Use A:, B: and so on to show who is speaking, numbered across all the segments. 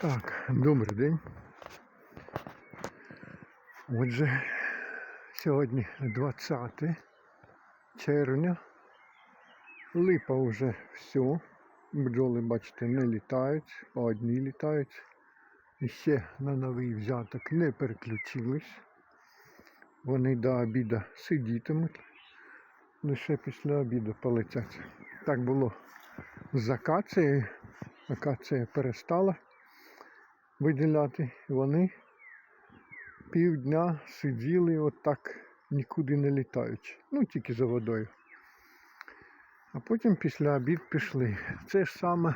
A: Так, добрий день. Отже, сьогодні 20 червня. Липа вже все. Бджоли, бачите, не літають, по одній літають. І ще на новий взяток не переключились. Вони до обіду сидітимуть. Лише після обіду полетять. Так було з акацією. Акація перестала виділяти. Вони півдня сиділи отак, нікуди не літаючи. Ну, тільки за водою. А потім після обід пішли. Це ж саме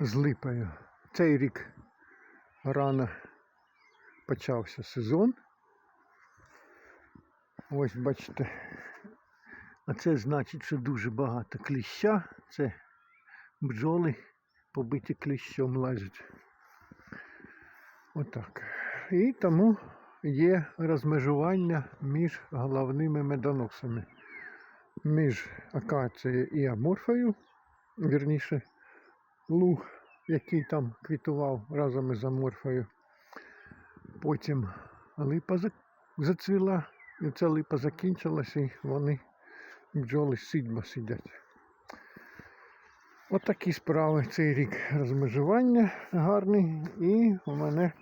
A: з липою. Цей рік рано почався сезон. Ось бачите. А це значить, що дуже багато кліща. Це бджоли побиті кліщом лазять. Отак. І тому є розмежування між головними медоносами. Між акацією і аморфою, вірніше, луг, який там квітував разом із аморфою. Потім липа зацвіла, і ця липа закінчилася, і вони бджоли сидьма сидять. Отакі справи цей рік розмежування гарний і у мене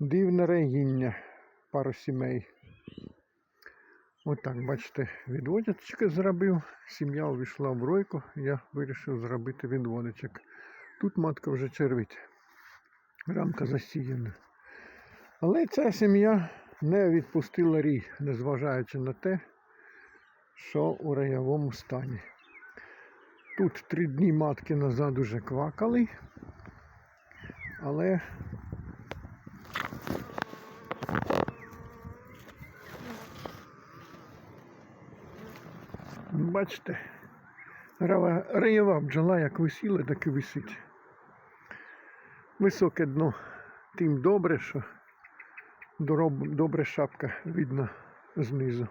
A: дивне регіння пару сімей. Отак, бачите, відводячки зробив. Сім'я увійшла в ройку, я вирішив зробити відводочок. Тут матка вже червить. Рамка засіяна. Але ця сім'я не відпустила рій, незважаючи на те, що у раєвому стані. Тут три дні матки назад уже квакали, але бачите, раєва бджола як висіла, так і висить. Високе дно, тим добре, що добре шапка видно знизу.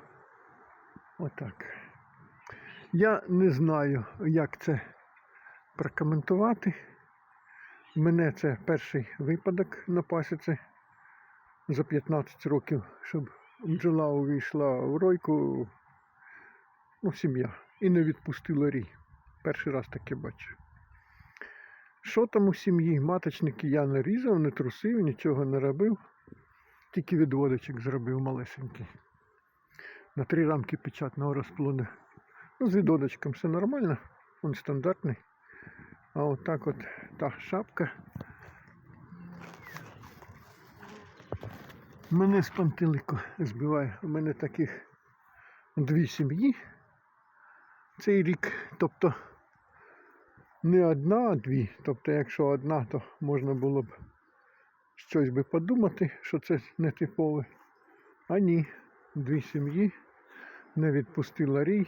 A: Отак. Я не знаю, як це прокоментувати. Мене це перший випадок на пасіці за 15 років, щоб бджола увійшла в ройку, ну, сім'я, і не відпустила рій. Перший раз таке бачу. Що там у сім'ї? Маточники я не різав, не трусив, нічого не робив. Тільки відводочок зробив малесенький. На три рамки печатного розплоду. Ну, з відодочком все нормально, він стандартний. А от от та шапка. Мене з пантелику збиває. У мене таких дві сім'ї цей рік. Тобто не одна, а дві. Тобто, якщо одна, то можна було б щось би подумати, що це нетипове. А ні, дві сім'ї не відпустила рій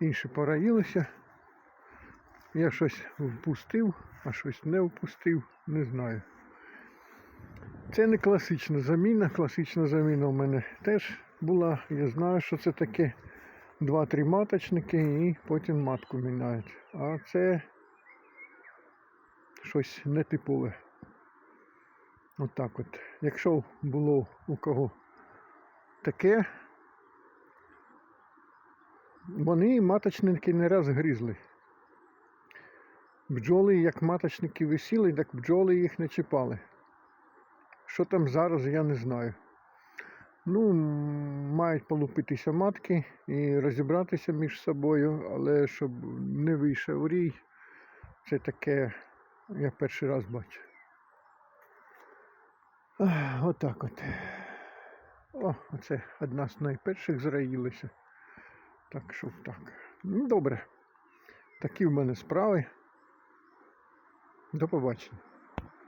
A: інші пораїлися. Я щось впустив, а щось не впустив, не знаю. Це не класична заміна. Класична заміна у мене теж була. Я знаю, що це таке два-три маточники і потім матку міняють. А це щось нетипове. Отак от. Якщо було у кого таке, вони маточники не раз гризли. Бджоли, як маточники висіли, так бджоли їх не чіпали. Що там зараз, я не знаю. Ну, мають полупитися матки і розібратися між собою, але щоб не вийшов рій, це таке я перший раз бачу. Отак от. О, оце одна з найперших зраїлася. Так що так. Ну, добре. Такі в мене справи. До побачення.